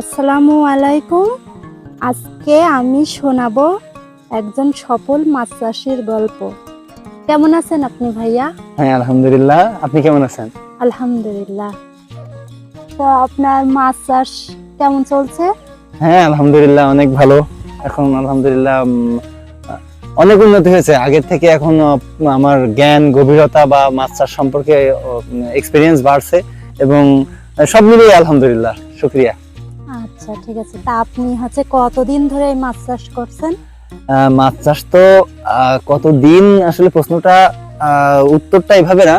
আসসালামু আলাইকুম। আজকে আমি শোনাবো একজন সফল মাছ চাষির গল্প। কেমন আছেন আপনি ভাইয়া? হ্যাঁ আলহামদুলিল্লাহ। আপনি কেমন আছেন? আলহামদুলিল্লাহ। তো আপনার মাছ চাষ কেমন চলছে? হ্যাঁ আলহামদুলিল্লাহ অনেক ভালো। এখন আলহামদুলিল্লাহ অনেক উন্নতি হয়েছে। আগের থেকে এখন আমার জ্ঞান গভীরতা বা মাছ চাষ সম্পর্কে এক্সপিরিয়েন্স বাড়ছে এবং সব মিলিয়ে আলহামদুলিল্লাহ শুক্রিয়া। আচ্ছা ঠিক আছে। তা আপনি হচ্ছে কতদিন ধরে এই মাছ চাষ করছেন? মাছ চাষ তো কতদিন? আসলে প্রশ্নটা উত্তরটা এভাবে না।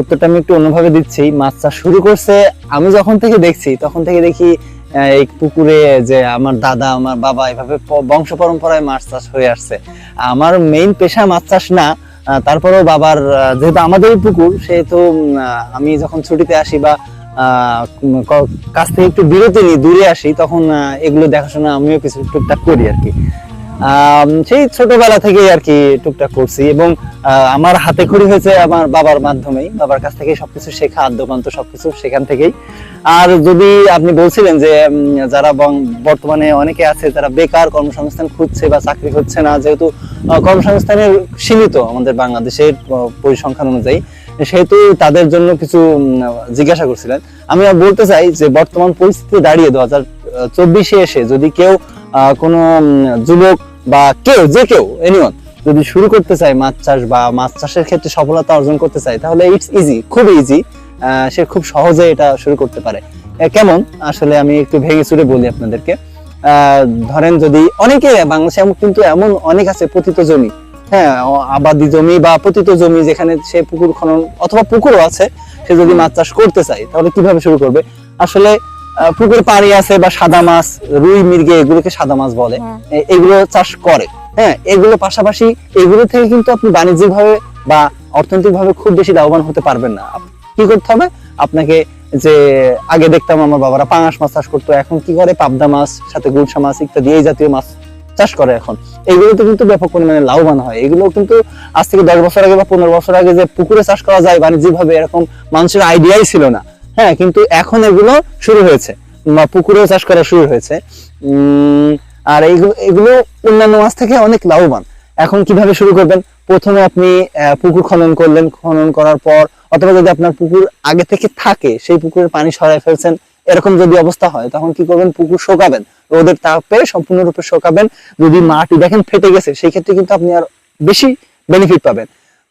উত্তরটা আমি একটু অন্যভাবে দিচ্ছি। মাছ চাষ শুরু করছে, আমি যখন থেকে দেখছি, তখন থেকে দেখি এই পুকুরে যে আমার দাদা, আমার বাবা, এভাবে বংশ পরম্পরায় মাছ চাষ হয়ে আসছে। আমার মেইন পেশা মাছ চাষ না। তারপরেও বাবার যেহেতু আমাদের পুকুর, সেহেতু আমি যখন ছুটিতে আসি বা কাছ থেকে একটু বিরতি নিই, দূরে আসি, তখন এগুলো দেখাশোনা আমিও কিছু টুকটাক করি আর কি। সেই ছোটবেলা থেকেই আর কি টুকটাক করছি এবং আমার হাতে খড়ি হয়েছে আমার বাবার মাধ্যমেই। বাবার কাছ থেকে সবকিছু শেখা, আদ্যপান্ত সবকিছু সেখান থেকেই। আর যদি আপনি বলছিলেন যে যারা বর্তমানে অনেকে আছে, যারা বেকার, কর্মসংস্থান খুঁজছে বা চাকরি হচ্ছে না, যেহেতু কর্মসংস্থানের সীমিত আমাদের বাংলাদেশের পরিসংখ্যান অনুযায়ী সেহেতু তাদের জন্য কিছু জিজ্ঞাসা করছিলেন। আমি বলতে চাই যে বর্তমান পরিস্থিতি দাঁড়িয়ে দু হাজার চব্বিশে এসে যদি কেউ কোনো যুবক বা কেউ, যে কেউ এনিওয়ান যদি শুরু করতে চায় মাছ চাষ বা মাছ চাষের ক্ষেত্রে সফলতা অর্জন করতে চায়, তাহলে ইটস ইজি খুব ইজি সে খুব সহজে এটা শুরু করতে পারে। কেমন? আসলে আমি একটু ভেঙে চুরে বলি আপনাদেরকে। ধরেন যদি অনেকে, বাংলাদেশে কিন্তু এমন অনেক আছে পতিত জমি হ্যাঁ আবাদি জমি বা পতিত জমি যেখানে সে পুকুর খনন অথবা পুকুরও আছে সে যদি মাছ চাষ করতে চায় তাহলে কীভাবে শুরু করবে? আসলে পুকুরে পানি আছে বা সাদা মাছ রুই মির্গে এগুলোকে সাদা মাছ বলে। হ্যাঁ। এগুলো চাষ করে। হ্যাঁ এগুলো পাশাপাশি এগুলো থেকে কিন্তু আপনি বাণিজ্যিক ভাবে বা অর্থনৈতিক ভাবে খুব বেশি লাভবান হতে পারবেন না। কি করতে হবে? আপনাকে যে আগে দেখতাম আমার বাবারা পাঙাশ মাছ চাষ করতো এখন কি করে? পাবদা মাছ সাথে গুলশা মাছ ইত্যাদি এই জাতীয় মাছ চাষ করে এখন। এগুলোতে কিন্তু ব্যাপক পরিমাণে লাভবান হয়। এগুলো কিন্তু আজ থেকে দশ বছর আগে বা পনেরো বছর আগে যে পুকুরে চাষ করা যায়, বাণিজ্যিক ভাবে এরকম মানুষের আইডিয়াই ছিল না। হ্যাঁ কিন্তু এখন এগুলো শুরু হয়েছে। বা পুকুরেও চাষ করা শুরু হয়েছে। আর এইগুলো, এগুলো অন্যান্য মাছ থেকে অনেক লাভবান। এখন কীভাবে শুরু করবেন? প্রথমে আপনি পুকুর খনন করলেন। খনন করার পর, অথবা যদি আপনার পুকুর আগে থেকে থাকে, সেই পুকুরের পানি সরাই ফেলছেন এরকম যদি অবস্থা হয় তখন কি করবেন? পুকুর শোকাবেন। রোদের তাপে সম্পূর্ণরূপে শোকাবেন। যদি মাটি দেখেন ফেটে গেছে সেই ক্ষেত্রে কিন্তু আপনি আর বেশি বেনিফিট পাবেন।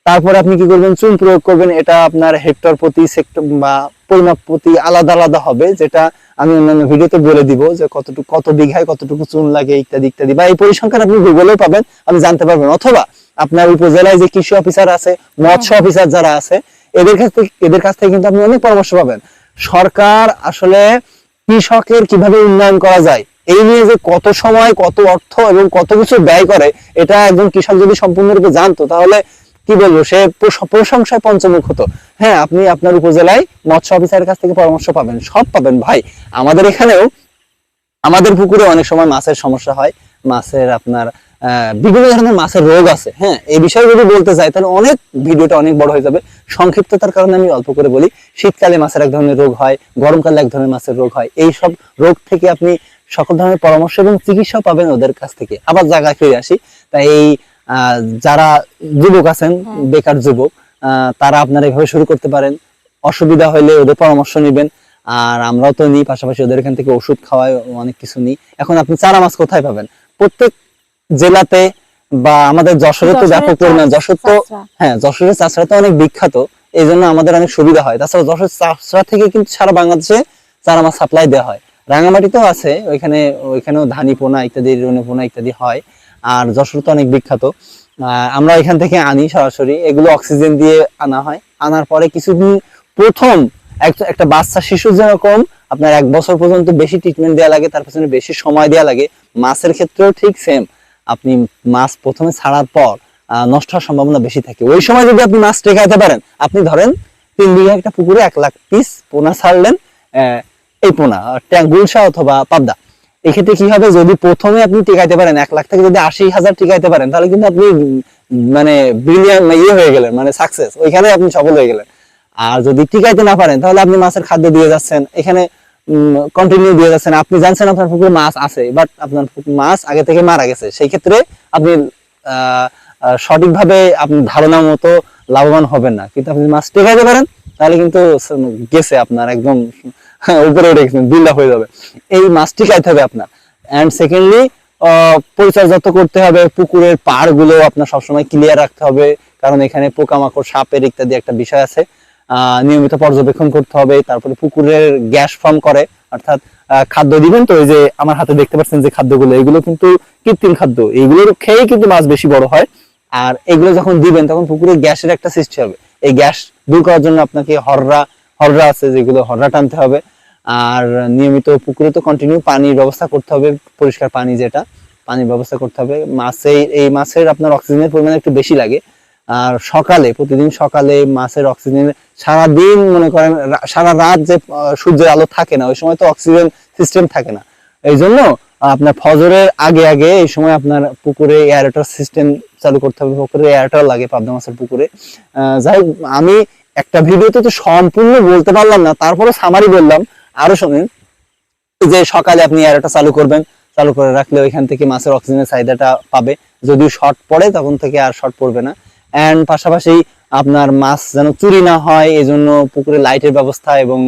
তারপরে আপনি কি করবেন? চুন প্রয়োগ করবেন। এটা আপনার হেক্টর প্রতি সেক্টর বা পরিমাপ প্রতি আলাদা আলাদা হবে যেটা আমি অন্যান্য ভিডিওতে বলে দিব যে কতটুকু কত বিঘায় কতটুকু চুন লাগে ইত্যাদি ইত্যাদি। বা এই পরিসংখ্যান আপনি গুগলেও পাবেন আপনি জানতে পারবেন অথবা আপনার উপজেলায় যে কৃষি অফিসার আছে মৎস্য অফিসার যারা আছে এদের কাছ থেকে এদের কাছ থেকে কিন্তু আপনি অনেক পরামর্শ পাবেন। সরকার আসলে কৃষকের কীভাবে উন্নয়ন করা যায়? এই নিয়ে যে কত সময়, কত অর্থ এবং কত কিছু ব্যয় করে, এটা একজন কৃষক যদি সম্পূর্ণরূপে জানতো, তাহলে কি বলব, সে প্রশংসায় পঞ্চমুখ হতো। হ্যাঁ আপনি আপনার উপজেলায় মৎস্য অফিসারের কাছ থেকে পরামর্শ পাবেন, সব পাবেন ভাই। আমাদের এখানেও, আমাদের পুকুরে অনেক সময় মাছের সমস্যা হয়। মাছের আপনার বিভিন্ন ধরনের মাছের রোগ আছে হ্যাঁ? এই বিষয়ে যদি বলতে চাই তাহলে অনেক ভিডিওটা অনেক বড় হয়ে যাবে। সংক্ষিপ্ততার কারণে আমি অল্প করে বলি শীতকালে মাছের এক ধরনের রোগ হয় গরমকালে এক ধরনের মাছের রোগ হয়। এই সব রোগ থেকে আপনি সকল ধরনের পরামর্শ এবং চিকিৎসা পাবেন ওদের কাছ থেকে। আবার জায়গায় ফিরে আসি তাই এই আহ, যারা যুবক আছেন হ্যাঁ। বেকার যুবক আহ, তারা আপনারা এভাবে শুরু করতে পারেন। অসুবিধা হলে ওদের পরামর্শ নেবেন। আর আমরাও তো নিই পাশাপাশি ওদের এখান থেকে ওষুধ খাওয়াই অনেক কিছু নিই। এখন আপনি চারা মাছ কোথায় পাবেন? প্রত্যেক জেলাতে বা আমাদের যশোরে তো ব্যাপক পরিমাণ যশোর তো হ্যাঁ যশোরের চাষরা তো অনেক বিখ্যাত এই জন্য আমাদের অনেক সুবিধা হয়। তাছাড়া যশোর চাষরা থেকে কিন্তু সারা বাংলাদেশে চারা মাছ সাপ্লাই দেওয়া হয়। রাঙামাটিতেও আছে ওইখানে ওইখানেও ধানি পোনা ইত্যাদি রুনি পোনা ইত্যাদি হয় আর যশোর তো অনেক বিখ্যাত। আহ, আমরা এখান থেকে আনি সরাসরি এগুলো অক্সিজেন দিয়ে আনা হয়। আনার পরে কিছুদিন প্রথম একটা- একটা বাচ্চা শিশু যেরকম আপনার এক বছর পর্যন্ত বেশি ট্রিটমেন্ট দেওয়া লাগে তার পেছনে বেশি সময় দেওয়া লাগে। মাছের ক্ষেত্রেও ঠিক সেম আপনি মাছ প্রথমে ছাড়ার পর নষ্ট হওয়ার সম্ভাবনা বেশি থাকে। ওই সময় যদি আপনি মাছ টেকাইতে পারেন, আপনি ধরেন তিন বিঘা একটা পুকুরে এক লাখ পিস পোনা ছাড়লেন এই পোনা গুলশা অথবা পাবদা। এক্ষেত্রে কি হবে? যদি প্রথমে আপনি টিকাইতে পারেন, এক লাখ থেকে যদি আশি হাজার টিকাইতে পারেন, তাহলে কিন্তু আপনি মানে ব্রিলিয়ান ইয়ে হয়ে গেলেন মানে সাকসেস ওইখানে আপনি সফল হয়ে গেলেন। আর যদি টিকাইতে না পারেন, তাহলে আপনি মাছের খাদ্য দিয়ে যাচ্ছেন। এখানে কন্টিনিউ দিয়ে যাচ্ছেন। আপনি জানছেন আপনার পুকুরে মাছ আছে বাট আপনার মাছ আগে থেকে মারা গেছে। সেই ক্ষেত্রে আপনি সঠিকভাবে আপনি ধারণা মতো লাভবান হবেন না। কিন্তু আপনি মাছ টেকাইতে পারেন, তাহলে কিন্তু গেছে আপনার একদম উপরে উঠে গেছেন বিল্ডাপ হয়ে যাবে। এই মাছ টিকাইতে হবে আপনার। অ্যান্ড সেকেন্ডলি পরিচর্যা তো করতে হবে, পুকুরের পাড়গুলো আপনার সবসময় ক্লিয়ার রাখতে হবে। কারণ এখানে পোকামাকড়, সাপের ইত্যাদি একটা বিষয় আছে। নিয়মিত পর্যবেক্ষণ করতে হবে, তারপরে পুকুরের গ্যাস ফর্ম করে, অর্থাৎ খাদ্য দিবেন তো, এই যে আমার হাতে দেখতে পাচ্ছেন যে খাদ্যগুলো, এগুলো কিন্তু কৃত্রিম খাদ্য এগুলোর খেয়েই কিন্তু মাছ বেশি বড় হয়। আর এগুলো যখন দিবেন, তখন পুকুরে গ্যাসের একটা সৃষ্টি হবে। এই গ্যাস দূর করার জন্য আপনাকে হররা হররা আছে যেগুলো হররা টানতে হবে। আর নিয়মিত পুকুরে তো কন্টিনিউ পানির ব্যবস্থা করতে হবে, পরিষ্কার পানি যেটা, পানির ব্যবস্থা করতে হবে। মাছে এই মাছের আপনার অক্সিজেনের পরিমাণ একটু বেশি লাগে। আর সকালে, প্রতিদিন সকালে মাছের অক্সিজেন সারাদিন মনে করেন সারা রাত যে সূর্যের আলো থাকে না, ওই সময় তো অক্সিজেন সিস্টেম থাকে না। এই জন্য আপনার ফজরের আগে আগে এই সময় আপনার পুকুরে এয়ারেটর সিস্টেম চালু করতে হবে, পুকুরে এয়ারটার লাগে পাবদা মাছের পুকুরে। যাই আমি একটা ভিডিওতে তো সম্পূর্ণ বলতে পারলাম না তারপরে সামারি বললাম। আরও শোনেন যে সকালে আপনি এয়ারটা চালু করবেন, চালু করে রাখলে ওইখান থেকে মাছের অক্সিজেনের চাহিদাটা পাবে। যদি শর্ট পড়ে, তখন থেকে আর শর্ট পড়বে না। এন্ড পাশাপাশি আপনার মাছ যেন চুরি না হয়, এজন্য পুকুরে লাইটের ব্যবস্থা এবং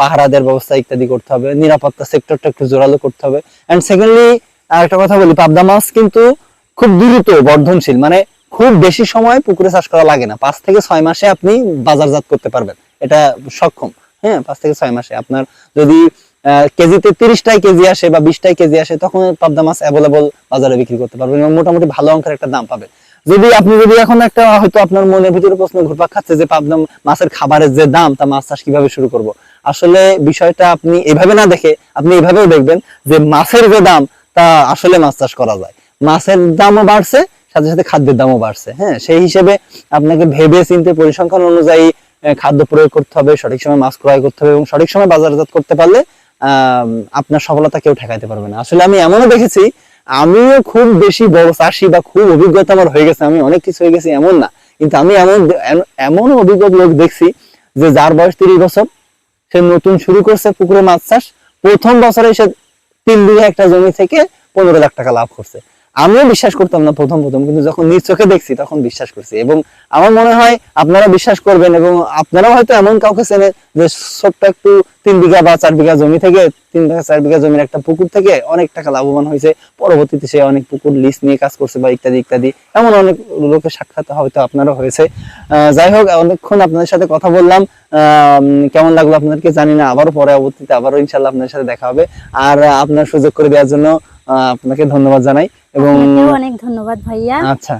পাহারাদের ব্যবস্থা ইত্যাদি করতে হবে। নিরাপত্তা সেক্টরটা একটু জোরালো করতে হবে। এন্ড সেকেন্ডলি আরেকটা কথা বলি, পাবদা মাছ কিন্তু খুব দ্রুত বর্ধনশীল। মানে খুব বেশি সময় পুকুরে চাষ করা লাগে না। পাঁচ থেকে ছয় মাসে আপনি বাজারজাত করতে পারবেন। এটা সক্ষম। হ্যাঁ পাঁচ থেকে ছয় মাসে। আপনার যদি কেজিতে তিরিশটাই কেজি আসে বা বিশটাই কেজি আসে, তখন পাবদা মাছ অ্যাভেলেবল বাজারে বিক্রি করতে পারবেন এবং মোটামুটি ভালো অঙ্কের একটা দাম পাবেন। যদি আপনি যদি এখন একটা হয়তো আপনার মনের ভিতরে প্রশ্ন ঘুরপাক খাচ্ছে যে পাবদা মাছের খাবারের যে দাম, তা মাছ চাষ কীভাবে শুরু করব? আসলে বিষয়টা আপনি এভাবে না দেখে আপনি এভাবেও দেখবেন যে, মাছের যে দাম, তা আসলে মাছ চাষ করা যায়। মাছের দামও বাড়ছে, সাথে সাথে খাদ্যের দামও বাড়ছে। হ্যাঁ সেই হিসেবে আপনাকে ভেবে চিন্তে পরিসংখ্যান অনুযায়ী খাদ্য প্রয়োগ করতে হবে, সঠিক সময় মাছ ক্রয় করতে হবে এবং সঠিক সময় বাজারজাত করতে পারলে আপনার সফলতা কেউ ঠেকাইতে পারবে না। আসলে আমি এমনও দেখেছি আমিও খুব বেশি বড় চাষি বা খুব অভিজ্ঞতা আমার হয়ে গেছে, আমি অনেক কিছু হয়ে গেছি এমন না। কিন্তু আমি এমন এমন অভিজ্ঞ লোক দেখছি যে যার বয়স তিরিশ বছর, সে নতুন শুরু করছে পুকুরে মাছ চাষ, প্রথম বছরে সে তিন বিঘা একটা জমি থেকে পনেরো লাখ টাকা লাভ করছে। আমিও বিশ্বাস করতাম না প্রথম প্রথম, কিন্তু যখন নিজ চোখে দেখছি তখন বিশ্বাস করছি। এবং আমার মনে হয় আপনারা বিশ্বাস করবেন এবং আপনারাও হয়তো এমন কাউকে চেনে যে ছোট্ট একটু তিন বিঘা বা চার বিঘা জমি থেকে, তিন বিঘা, চার বিঘা জমির একটা পুকুর থেকে অনেক টাকা লাভবান হয়েছে। পরবর্তীতে সে অনেক পুকুর লিজ নিয়ে কাজ করছে বা ইত্যাদি ইত্যাদি। এমন অনেক লোকের সাক্ষাৎ হয়তো আপনারও হয়েছে। যাই হোক, অনেকক্ষণ আপনাদের সাথে কথা বললাম। কেমন লাগল আপনাদেরকে জানি না, আবারও পরবর্তীতে আবারও ইনশাল্লাহ আপনাদের সাথে দেখা হবে। আর আপনার সুযোগ করে দেওয়ার জন্য আপনাকে ধন্যবাদ জানাই। এবং অনেক ধন্যবাদ ভাইয়া। আচ্ছা।